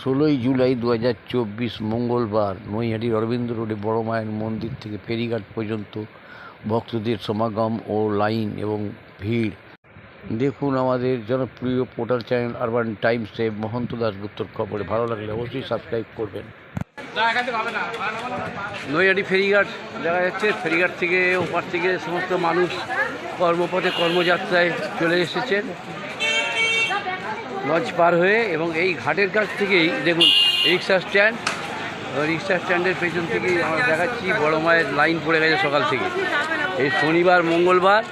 ষোলোই জুলাই দু হাজার চব্বিশ মঙ্গলবার নৈহাটির অরবিন্দ রোডে বড় মায়ের মন্দির থেকে ফেরিঘাট পর্যন্ত ভক্তদের সমাগম ও লাইন এবং ভিড়। দেখুন আমাদের জনপ্রিয় পোর্টাল চ্যানেল আরবান টাইমসে মহন্ত দাসগুপ্তর খবরে। ভালো লাগলে অবশ্যই সাবস্ক্রাইব করবেন। নৈহাটি ফেরিঘাট দেখা যাচ্ছে। ফেরিঘাট থেকে ওপার থেকে সমস্ত মানুষ কর্মপথে কর্মযাত্রায় চলে এসেছেন। লঞ্চ পার হয়ে এবং এই ঘাটের কাছ থেকেই দেখুন, রিক্সা স্ট্যান্ড। রিক্সা স্ট্যান্ডের পেছন থেকেই আমরা দেখাচ্ছি, বড় মায়ের লাইন পড়ে গেছে সকাল থেকে। এই শনিবার, মঙ্গলবার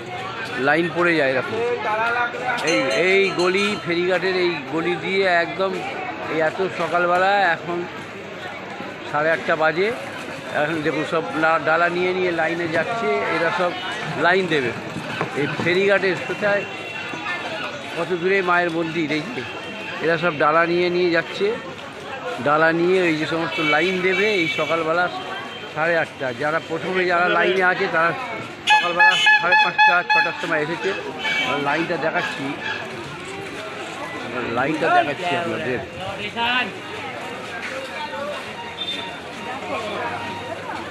লাইন পড়ে যায় এরকম। এই এই গলি, ফেরিঘাটের এই গলি দিয়ে একদম এই এত সকালবেলা, এখন সাড়ে আটটা বাজে। এখন দেখুন, সব ডালা নিয়ে নিয়ে লাইনে যাচ্ছে, এরা সব লাইন দেবে। এই ফেরিঘাটের কোথায় কত দূরে মায়ের মন্দির, এই যে। এরা সব ডালা নিয়ে নিয়ে যাচ্ছে। ডালা নিয়ে এই যে সমস্ত লাইন দেবে এই সকালবেলা সাড়ে আটটা। যারা প্রথমে যারা লাইনে আছে, তারা সকালবেলা সাড়ে পাঁচটা, ছটার সময় এসেছে। লাইনটা দেখাচ্ছি। লাইনটা দেখাচ্ছি আপনাদের।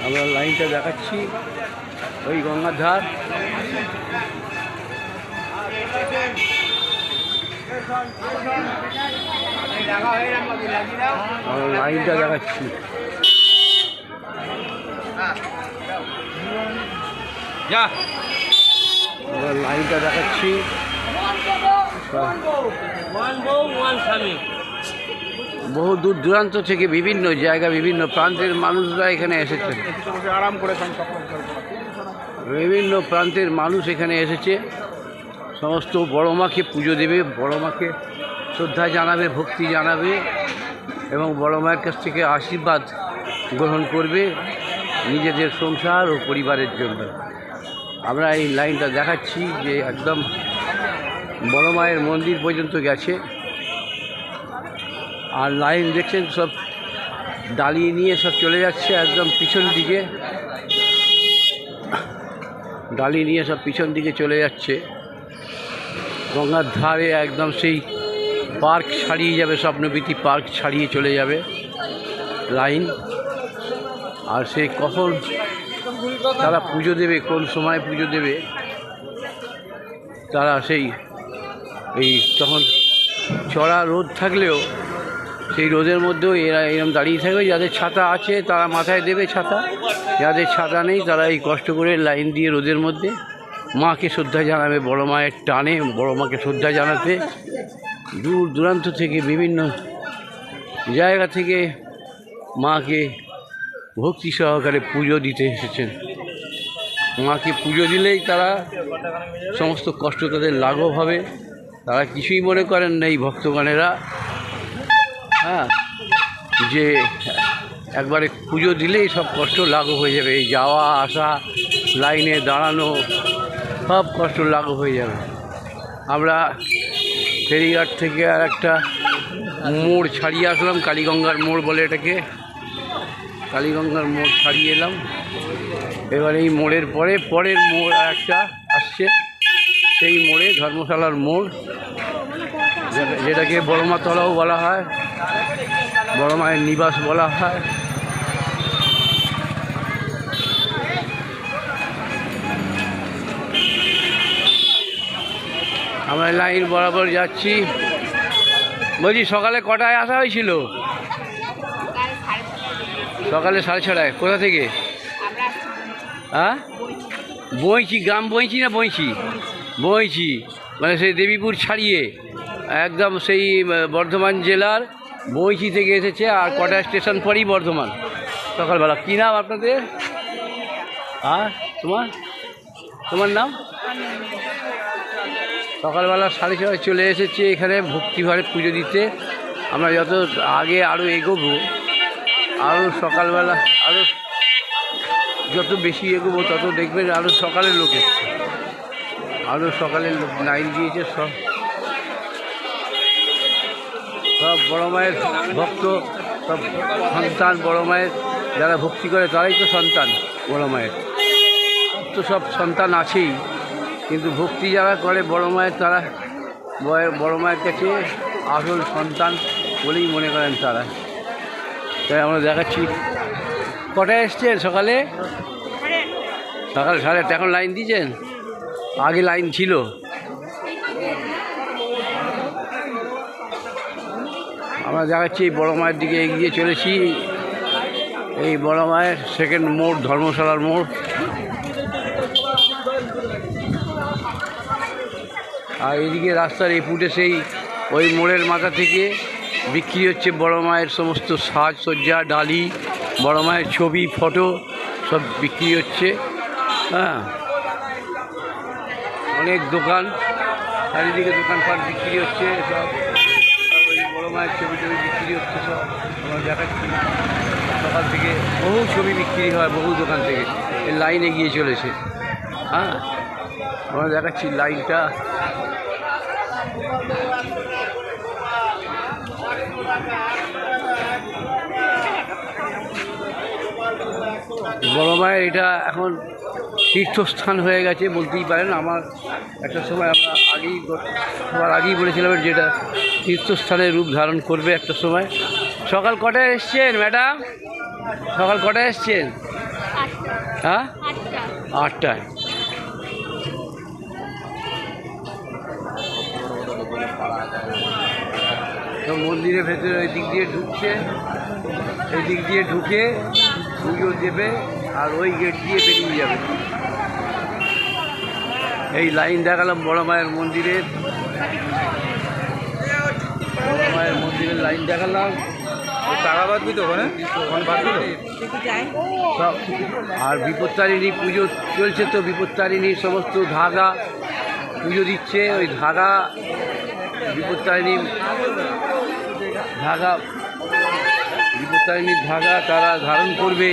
আমরা লাইনটা দেখাচ্ছি। ওই গঙ্গার ধার। লাইনটা দেখাচ্ছি। যা। লাইনটা দেখাচ্ছি। বহু দূর দূরান্ত থেকে বিভিন্ন জায়গা বিভিন্ন প্রান্তের মানুষরা এখানে এসেছে। আরাম করে বিভিন্ন প্রান্তের মানুষ এখানে এসেছে। সমস্ত বড় মাকে পুজো দেবে, বড় মাকে শ্রদ্ধা জানাবে, ভক্তি জানাবে এবং বড় মায়ের কাছ থেকে আশীর্বাদ গ্রহণ করবে নিজেদের সংসার ও পরিবারের জন্য। আমরা এই লাইনটা দেখাচ্ছি যে একদম বড় মায়ের মন্দির পর্যন্ত গেছে। আর লাইন দেখছেন সব ডালিয়ে নিয়ে সব চলে যাচ্ছে একদম পিছন দিকে। ডালি নিয়ে সব পিছন দিকে চলে যাচ্ছে। গঙ্গার ধারে একদম সেই পার্ক ছাড়িয়ে যাবে স্বপ্নবীতি পার্ক ছাড়িয়ে চলে যাবে লাইন। আর সে কখন তারা পুজো দেবে, কোন সময় পুজো দেবে, তারা সেই এই তখন চড়া রোদ থাকলেও সেই রোদের মধ্যেও এরা এরম দাঁড়িয়ে থাকবে, যাদের ছাতা আছে তারা মাথায় দেবে ছাতা, যাদের ছাতা নেই তারা এই কষ্ট করে লাইন দিয়ে রোদের মধ্যে মাকে শ্রদ্ধা জানাবে, বড় মায়ের টানে, বড় মাকে শ্রদ্ধা জানাতে। দূর দূরান্ত থেকে বিভিন্ন জায়গা থেকে মাকে ভক্তি সহকারে পুজো দিতে এসেছেন। মাকে পুজো দিলেই তারা সমস্ত কষ্ট তাদের লাঘব হবে। তারা কিছুই মনে করেন না এই ভক্তগণেরা। হ্যাঁ যে একবারে পুজো দিলেই সব কষ্ট লাঘব হয়ে যাবে। এই যাওয়া, আসা, লাইনে দাঁড়ানো সব কষ্ট লাঘব হয়ে যাবে। আমরা ফেরিঘাট থেকে আর একটা মোড় ছাড়িয়ে আসলাম, কালীগঙ্গার মোড় বলে এটাকে। কালীগঙ্গার মোড় ছাড়িয়ে এলাম। এবার এই মোড়ের পরে, পরের মোড় আর একটা আসছে। সেই মোড়ে ধর্মশালার মোড়, যেটাকে বড়মাতলাও বলা হয় বড় মায়ের নিবাস বলা হয়। আমরা লাইন বরাবর যাচ্ছি। বলছি, সকালে কটায় আসা হয়েছিল? সকালে সাড়ে ছটায়। কোথা থেকে? হ্যাঁ? বইছি, গ্রাম বইছি না বইছি? বইছি। মানে সেই দেবীপুর ছাড়িয়ে, একদম সেই বর্ধমান জেলার বইছি থেকে এসেছে আর কটা স্টেশন পরেই বর্ধমান। সকালবেলা। কী নাম আপনাদের? হ্যাঁ তোমার? তোমার নাম? সকালবেলা সাড়ে ছয় চলে এসেছে, এখানে ভক্তিভাবে পুজো দিতে। আমরা যত আগে আরও এগোবো আরও সকালবেলা আরও যত বেশি এগোবো, তত দেখবেন আরও সকালের লোক এসছে। আরও সকালের লোক লাইন দিয়েছে সব। সব বড় মায়ের ভক্ত, সব সন্তান, বড় মায়ের যারা ভক্তি করে, তারাই তো সন্তান বড় মায়ের। তো সব সন্তান আছেই। কিন্তু ভক্তি যারা করে, বড় মায়ের তারা বড় মায়ের কাছে আসল সন্তান বলেই মনে করেন তারা। তাই আমরা দেখাচ্ছি। কটায় এসছেন সকালে? সকাল সাড়ে এখন লাইন দিয়েছেন? আগে লাইন ছিল। আমরা দেখাচ্ছি, এই বড় মায়ের দিকে এগিয়ে চলেছি। এই বড় মায়ের সেকেন্ড মোড়, ধর্মশালার মোড়। আর এদিকে রাস্তার এই ফুটে সেই ওই মোড়ের মাথা থেকে বিক্রি হচ্ছে বড় মায়ের সমস্ত সাজসজ্জা, ডালি, বড় মায়ের ছবি, ফটো সব বিক্রি হচ্ছে। হ্যাঁ। অনেক দোকান, চারিদিকে দোকানপাট বিক্রি হচ্ছে সব। বড় মায়ের ছবি টবি বিক্রি হচ্ছে সব। আমরা দেখাচ্ছি। সকাল থেকে বহু ছবি বিক্রি হয় বহু দোকান থেকে। এই লাইন এগিয়ে চলেছে। হ্যাঁ। আমরা দেখাচ্ছি লাইনটা। বড় মায়ের এটা এখন তীর্থস্থান হয়ে গেছে বলতেই পারেন। আমার একটা সময় আমরা আগেই সবার আগেই বলেছিলাম যেটা তীর্থস্থানের রূপ ধারণ করবে একটা সময়। সকাল কটায় এসছেন, ম্যাডাম? সকাল কটায় এসছেন? হ্যাঁ? আটটায়। মন্দিরের ভেতরে ওই দিক দিয়ে ঢুকছে। এই দিক দিয়ে ঢুকে পুজো দেবে। আর ওই গেট দিয়ে বেরিয়ে যাবে। এই লাইন দেখালাম বড় মায়ের মন্দিরের বড় মায়ের মন্দিরের লাইন দেখালাম। টাকা বাঁধবি তো ওখানে? সব। আর বিপত্তারিণী পুজো চলছে তো বিপত্তারিণীর সমস্ত ধাগা পুজো দিচ্ছে। ওই ধাগা বিপত্তারিণীর ধাগা বিপত্তারিণীর ধাগা তারা ধারণ করবে।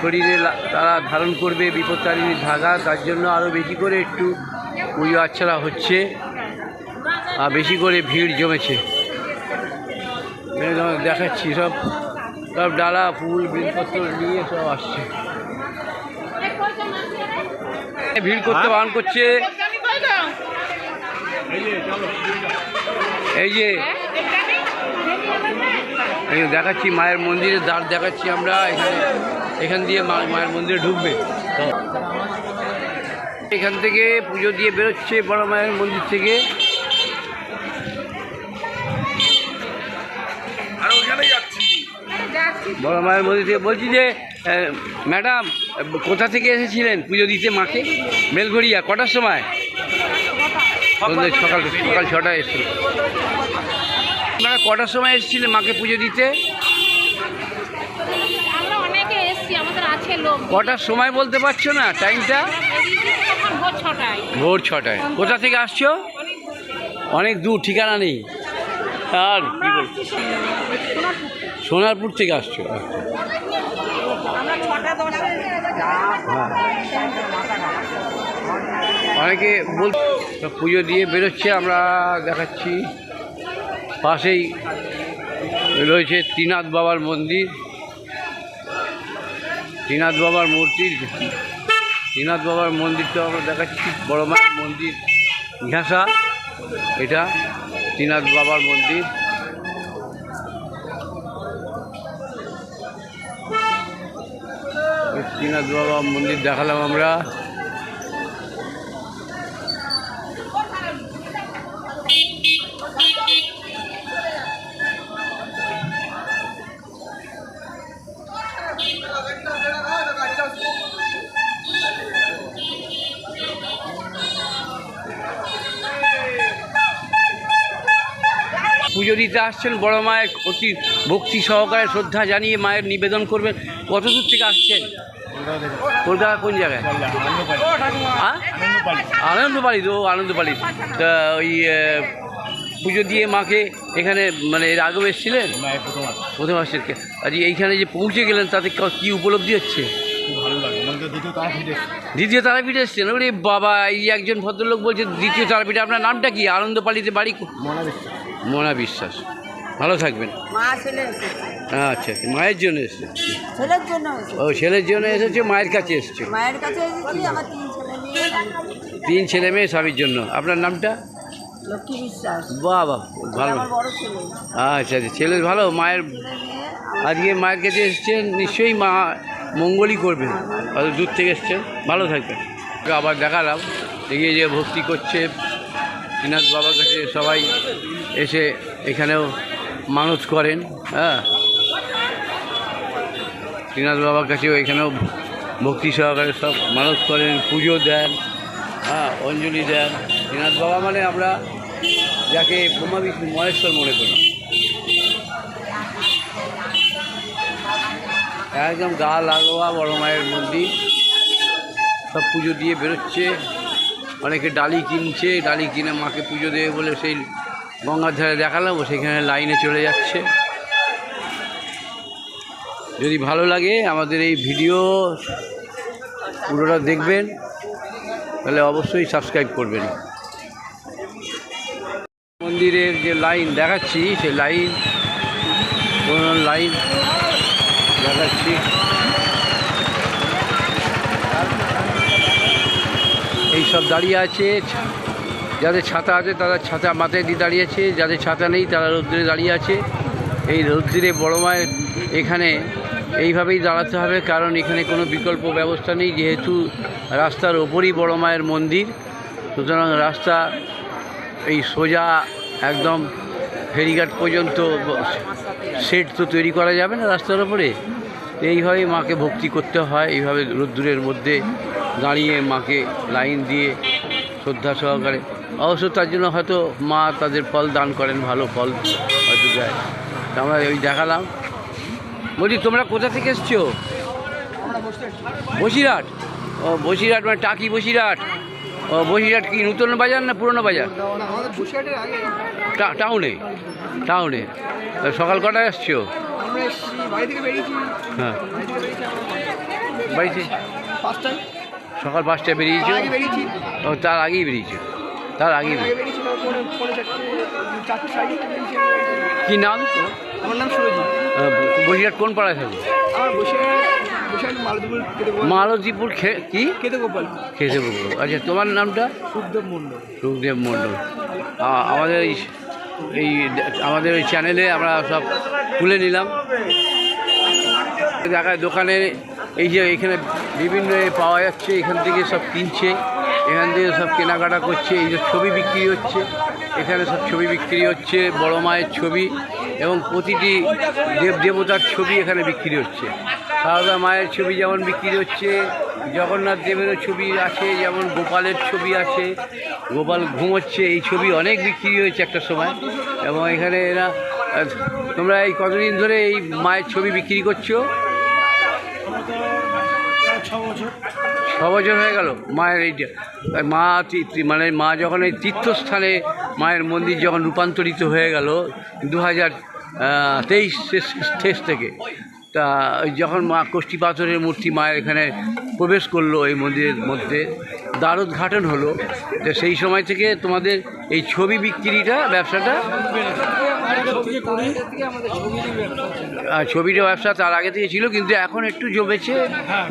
শরীরে তারা ধারণ করবে বিপত্তারিণীর ধাগা তার জন্য আরও বেশি করে একটু পুজো আর্চনা হচ্ছে আর বেশি করে ভিড় জমেছে। দেখাচ্ছি সব সব ডালা ফুল বিলপত্র নিয়ে সব আসছে। ভিড় করতে বারণ করছে। এই যে এই দেখাচ্ছি মায়ের মন্দিরের দ্বার দেখাচ্ছি আমরা এখানে এখান দিয়ে মা- মায়ের মন্দিরে ঢুকবে। এখান থেকে পুজো দিয়ে বেরোচ্ছে বড় মায়ের মন্দির থেকে। বড় মায়ের মন্দির থেকে বলছি যে ম্যাডাম কোথা থেকে এসেছিলেন পুজো দিতে মাকে? বেলঘড়িয়া কটার সময়? সকাল সকাল ছটায় এসেছিল। আপনারা কটার সময় এসেছিলেন মাকে পুজো দিতে? আমরা অনেকে এসছি আমাদের আছে লোক। কটার সময় বলতে পারছ না? টাইমটা ভোর ছটায়। ভোর ছটায়। কোথা থেকে আসছো? অনেক দূর ঠিকানা নেই। আর কি বল সোনারপুর থেকে আসছো। অনেকে বল পুজো দিয়ে বেরোচ্ছে আমরা দেখাচ্ছি। পাশেই রয়েছে ত্রিনাথ বাবার মন্দির। ত্রিনাথ বাবার মূর্তির ত্রিনাথ বাবার মন্দিরটা আমরা দেখাচ্ছি বড় মায়ের মন্দির। ঘেঁষা, এটা ত্রিনাথ বাবার মন্দির। ত্রিনাথ বাবা মন্দির দেখালাম আমরা। দিতে আসছেন বড় মায়ের অতি ভক্তি সহকারে শ্রদ্ধা জানিয়ে মায়ের নিবেদন করবেন। কত দূর থেকে আসছেন? কলকাতা কোন জায়গায়? হ্যাঁ? আনন্দবাড়ি তো আনন্দবাড়ি তা ওই পুজো দিয়ে মাকে এখানে মানে এর আগেও এসেছিলেন? প্রথম আসছেন আজ এইখানে যে পৌঁছে গেলেন, তাতে ক- উপলব্ধি হচ্ছে? দ্বিতীয় তারাপীঠ এসছেন? ওরে বাবা, এই একজন ভদ্রলোক বলছে দ্বিতীয় তারাপীঠে, আপনার নামটা কি? আনন্দপালিতে বাড়ি মোনা বিশ্বাস। ভালো থাকবেন। আচ্ছা আচ্ছা। মায়ের জন্য এসছে। ছেলের ও ছেলের জন্য এসেছে মায়ের কাছে এসছে। তিন ছেলে মেয়ে। স্বামীর জন্য। আপনার নামটা? বাহ বাহ ভালো। আচ্ছা আচ্ছা। ছেলে ভালো মায়ের আজকে মায়ের কাছে এসছেন নিশ্চয়ই মা মঙ্গলই করবেন অত দূর থেকে এসছেন। ভালো থাকবেন। আবার দেখালাম। এগিয়ে যে ভক্তি করছে। শ্রীনাথ বাবার কাছে সবাই। এসে এখানেও মানত করেন হ্যাঁ। শ্রীনাথ বাবার কাছেও এখানেও ভক্তি সহকারে সব মানত করেন, পুজো দেন হ্যাঁ অঞ্জলি দেন। শ্রীনাথ বাবা মানে আমরা যাকে বোমা বিষ্ণু মহেশ্বর মনে করি। একদম গা লাগোয়া বড় মায়ের মন্দির। সব পুজো দিয়ে বেরোচ্ছে। অনেকে ডালি কিনছে, ডালি কিনে মাকে পুজো দেবে বলে সেই গঙ্গার ধারে দেখালাম, সেখানে লাইনে চলে যাচ্ছে। যদি ভালো লাগে আমাদের এই ভিডিও পুরোটা দেখবেন, তাহলে অবশ্যই সাবস্ক্রাইব করবেন। মন্দিরের যে লাইন দেখাচ্ছি, সেই লাইন কোন লাইন দেখাচ্ছি। এই সব দাঁড়িয়ে আছে। যাদের ছাতা আছে তারা ছাতা মাথায় দিয়ে দাঁড়িয়ে আছে যাদের ছাতা নেই তারা রৌদ্রে দাঁড়িয়ে আছে। এই রৌদ্রে বড় মায়ের এখানে এইভাবেই দাঁড়াতে হবে, কারণ এখানে কোনো বিকল্প ব্যবস্থা নেই, যেহেতু রাস্তার ওপরই বড় মায়ের মন্দির। সুতরাং রাস্তা এই সোজা একদম ফেরিঘাট পর্যন্ত সেট তো তৈরি করা যাবে না রাস্তার ওপরে। এইভাবেই মাকে ভক্তি করতে হয়, এইভাবে রোদ্দুরের মধ্যে দাঁড়িয়ে মাকে লাইন দিয়ে শ্রদ্ধা সহকারে। অবশ্য তার জন্য হয়তো মা তাদের ফল দান করেন ভালো ফল হয়তো দেয়। আমরা ওই দেখালাম। বলছি তোমরা কোথা থেকে এসছো? বসিরহাট। ও বসিরহাট মানে টাকি বসিরহাট। ও বসিরহাট কি নূতন বাজার না পুরনো বাজার? টাউনে। টাউনে। সকাল কটায় এসেছি? হ্যাঁ। বাড়িতে পাঁচটায়। সকাল পাঁচটায় বেরিয়েছো? ও তার আগেই বেরিয়েছো? তার আগেই। কি নাম? আমার নাম সুরজিৎ। বসিরহাট কোন পাড়ায় থাকো? আমার বসে বসে মালদীপুর মালতীপুর কি? কেটে গোপাল খেতে আচ্ছা তোমার নামটা? সুখদেব মণ্ডল। সুখদেব মণ্ডল। আমাদের এই এই আমাদের ওই চ্যানেলে আমরা সব তুলে নিলাম। দেখায় দোকানে এই যে এখানে বিভিন্ন পাওয়া যাচ্ছে, এখান থেকে সব কিনছে, এখান থেকে সব কেনাকাটা করছে, এই যে ছবি বিক্রি হচ্ছে, এখানে সব ছবি বিক্রি হচ্ছে, বড় মায়ের ছবি এবং প্রতিটি দেব দেবতার ছবি এখানে বিক্রি হচ্ছে। সারদা মায়ের ছবি যেমন বিক্রি হচ্ছে, জগন্নাথ দেবেরও ছবি আছে, যেমন গোপালের ছবি আছে, গোপাল ঘুমোচ্ছে এই ছবি অনেক বিক্রি হয়েছে একটা সময় এবং এখানে এরা তোমরা এই কতদিন ধরে এই মায়ের ছবি বিক্রি করছ? ছ বছর হয়ে গেল মায়ের এই যে- মা মানে মা যখন এই তীর্থস্থানে মায়ের মন্দির যখন রূপান্তরিত হয়ে গেল দু হাজার তেইশ শেষ থেকে, তা যখন মা কোষ্ঠী পাথরের মূর্তি মায়ের এখানে প্রবেশ করল এই মন্দিরের মধ্যে দ্বারোদ্ঘাটন হলো। সেই সময় থেকে তোমাদের এই ছবি বিক্রিটা, ব্যবসাটা ছবিটা ব্যবসা তার আগে থেকে ছিল, কিন্তু এখন একটু জমেছে।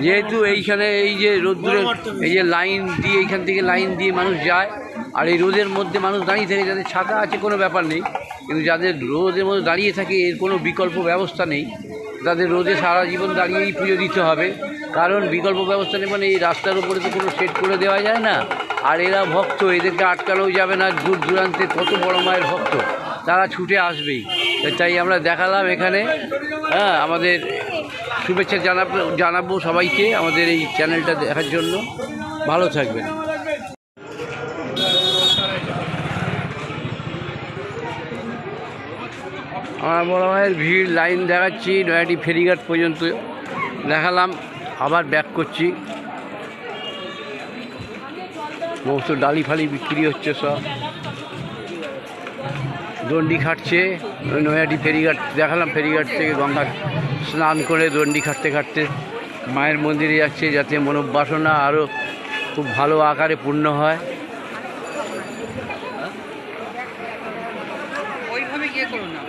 যেহেতু এইখানে এই যে রোদ্দুরের, এই যে লাইন দিয়ে, এইখান থেকে লাইন দিয়ে মানুষ যায়, আর এই রোদের মধ্যে মানুষ দাঁড়িয়ে থাকে, যাদের ছাতা আছে কোনো ব্যাপার নেই। কিন্তু যাদের রোদের মধ্যে দাঁড়িয়ে থাকে, এর কোনো বিকল্প ব্যবস্থা নেই। তাদের রোদে সারা জীবন দাঁড়িয়েই পুজো দিতে হবে। কারণ বিকল্প ব্যবস্থা নেই মানে এই রাস্তার উপরে তো কোনো সেট করে দেওয়া যায় না। আর এরা ভক্ত, এদেরকে আটকানোও যাবে না, দূর দূরান্তে কত বড় মায়ের ভক্ত। তারা ছুটে আসবেই। তাই আমরা দেখালাম এখানে। হ্যাঁ আমাদের শুভেচ্ছা জানাব জানাব সবাইকে আমাদের এই চ্যানেলটা দেখার জন্য। ভালো থাকবেন। আমার বড় ভাইয়ের ভিড় লাইন দেখাচ্ছি নয়াটি ফেরিঘাট পর্যন্ত দেখালাম, আবার ব্যাক করছি। সমস্ত ডালি ফালি বিক্রি হচ্ছে সব। দণ্ডি খাটছে নয়াটি ফেরিঘাট, দেখালাম ফেরিঘাট থেকে গঙ্গা স্নান করে দণ্ডি খাটতে খাটতে মায়ের মন্দিরে যাচ্ছে, যাতে মনোবাসনা আরও খুব ভালো আকারে পূর্ণ হয় ওইভাবে গিয়ে করো না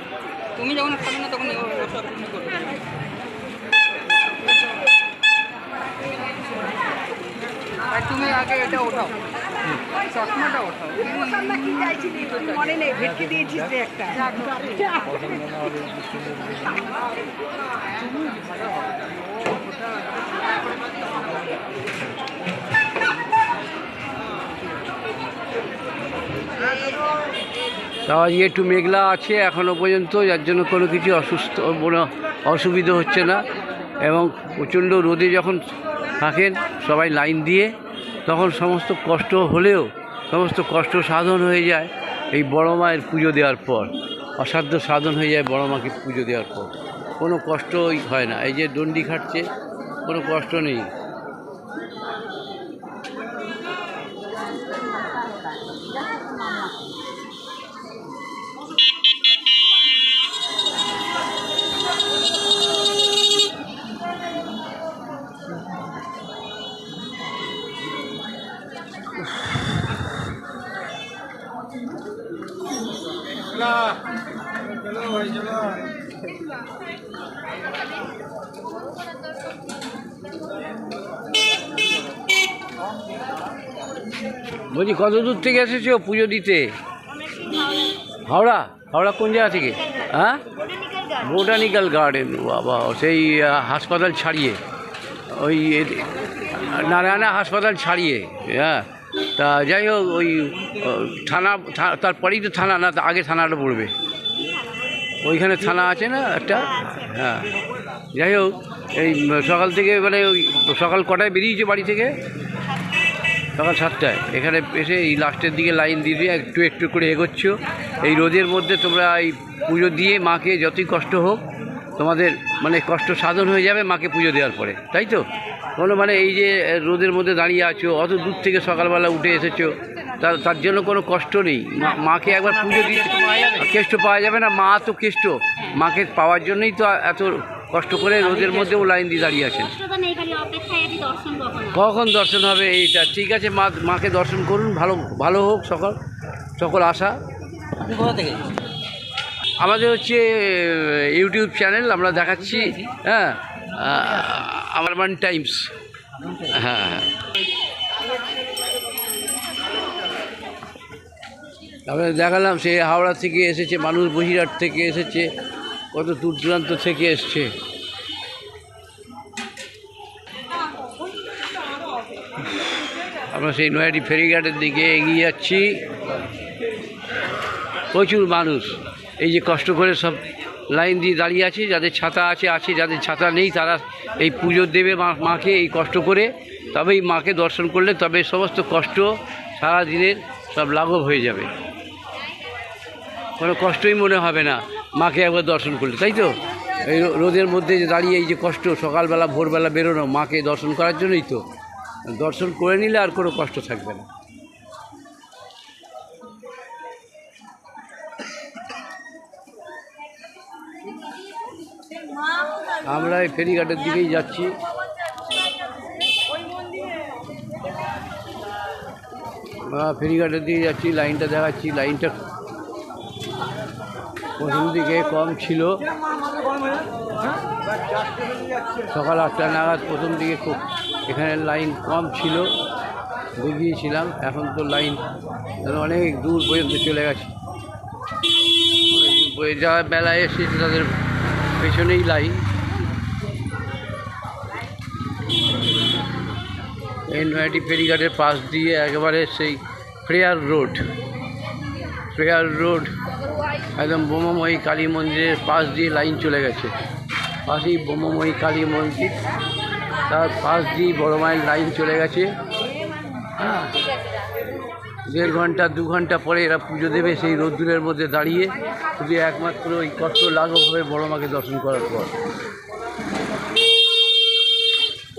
তুমি যখন খাবে না তখন ওসব করো আর তুমি আগে এটা ওঠাও চশমাটা ওঠাও মনে নেই ভেটকে দিয়েছিস রে একটা। তাও আজকে একটু মেঘলা আছে এখনও পর্যন্ত যার জন্য কোনো কিছু অসুস্থ অসুবিধা হচ্ছে না। এবং প্রচণ্ড রোদে যখন থাকেন সবাই লাইন দিয়ে তখন সমস্ত কষ্ট হলেও সমস্ত কষ্ট সাধন হয়ে যায় এই বড় মায়ের পুজো দেওয়ার পর। অসাধ্য সাধন হয়ে যায় বড় মাকে পুজো দেওয়ার পর। কোনো কষ্টই হয় না। এই যে দণ্ডি খাটছে, কোনো কষ্ট নেই। বলছি কত দূর থেকে এসেছ পুজো দিতে? হাওড়া? হাওড়া কোন জায়গা থেকে? হ্যাঁ? Botanical garden. বাবা, সেই হাসপাতাল ছাড়িয়ে। ওই নারায়ণা হাসপাতাল ছাড়িয়ে হ্যাঁ। তা যাই হোক, ওই থানা তারপরেই তো থানা, না আগে থানাটা পড়বে। ওইখানে থানা আছে না একটা? হ্যাঁ। যাই হোক, এই, সকাল থেকে মানে ওই, সকাল কটায় বেরিয়েছে বাড়ি থেকে? সকাল সাতটায়। এখানে এসে এই লাস্টের দিকে লাইন দিয়ে দিয়ে একটু একটু করে এগোচ্ছ। এই রোদের মধ্যে তোমরা এই পুজো দিয়ে মাকে যতই কষ্ট হোক তোমাদের মানে কষ্ট সাধন হয়ে যাবে মাকে পুজো দেওয়ার পরে। তাই তো? কোনো মানে এই যে রোদের মধ্যে দাঁড়িয়ে আছো অত দূর থেকে সকালবেলা উঠে এসেছ তার তার জন্য কোনো কষ্ট নেই। মাকে একবার পুজো দিতে কেষ্ট পাওয়া যাবে না মা তো কেষ্ট। মাকে পাওয়ার জন্যই তো এত কষ্ট করে রোদের মধ্যেও লাইন দিয়ে দাঁড়িয়ে আছেন। কষ্টটা নেই খালি অপেক্ষায় আছি দর্শন কখন কখন দর্শন হবে এইটা? ঠিক আছে মা মাকে দর্শন করুন ভালো ভালো হোক সকল সকল আশা। আমাদের হচ্ছে ইউটিউব চ্যানেল আমরা দেখাচ্ছি হ্যাঁ আমার মান টাইমস। হ্যাঁ হ্যাঁ। আমরা দেখালাম সে হাওড়া থেকে এসেছে মানুষ বহিরহাট থেকে এসেছে। কত দূর দূরান্ত থেকে এসছে। আমরা সেই নয়াটি ফেরিঘাটের দিকে এগিয়ে যাচ্ছি। প্রচুর মানুষ। এই যে কষ্ট করে সব লাইন দিয়ে দাঁড়িয়ে আছে, যাদের ছাতা আছে আছে যাদের ছাতা নেই, তারা এই পুজো দেবে মাকে এই কষ্ট করে। তবেই মাকে দর্শন করলে তবে সমস্ত কষ্ট সারা দিনের সব লাঘব হয়ে যাবে। কোনো কষ্টই মনে হবে না। মাকে একবার দর্শন করলে, তাই তো? এই রোদের মধ্যে যে দাঁড়িয়ে এই যে কষ্ট, সকালবেলা, ভোরবেলা বেরোনো, মাকে দর্শন করার জন্যই তো। দর্শন করে নিলে আর কোনো কষ্ট থাকবে না। আমরা এই ফেরিঘাটের দিকেই যাচ্ছি। ফেরিঘাটের দিকে যাচ্ছি, লাইনটা দেখাচ্ছি, লাইনটা প্রথম দিকে কম ছিল। সকাল আটটা নাগাদ প্রথম দিকে খুব এখানে লাইন কম ছিল, দেখিয়েছিলাম। এখন তো লাইন অনেক দূর পর্যন্ত চলে গেছে। যারা বেলায় এসেছে তাদের পেছনেই লাইন। এই নয়াটি ফেরিঘাটের পাশ দিয়ে একেবারে সেই ফ্রেয়ার রোড। ফ্রেয়ার রোড একদম বোমাময়ী কালী মন্দিরের পাশ দিয়ে লাইন চলে গেছে। পাশেই বোমাময়ী কালী মন্দির, তার পাশ দিয়ে বড় মায়ের লাইন চলে গেছে। হ্যাঁ দেড় ঘণ্টা, দু ঘণ্টা পরে এরা পুজো দেবে সেই রোদ্দুরের মধ্যে দাঁড়িয়ে, শুধু একমাত্র ওই কষ্ট লাঘব হবে বড় মাকে দর্শন করার পর।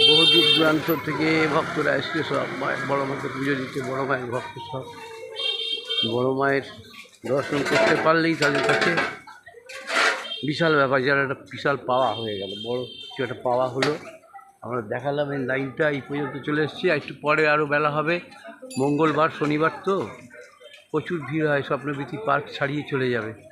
বহু দূর দূরান্ত থেকে ভক্তরা এসছে সব বড় মাকে পুজো দিচ্ছে, বড় মায়ের ভক্ত সব। বড় মায়ের দর্শন করতে পারলেই তাদের কাছে বিশাল ব্যাপার যারা একটা বিশাল পাওয়া হয়ে গেল। বড় কিছু একটা পাওয়া হলো। আমরা দেখালাম এই লাইনটা, এই পর্যন্ত চলে এসেছি। একটু পরে আরও বেলা হবে। মঙ্গলবার, শনিবার তো প্রচুর ভিড় হয়, স্বপ্নবীথি পার্ক ছাড়িয়ে চলে যাবে।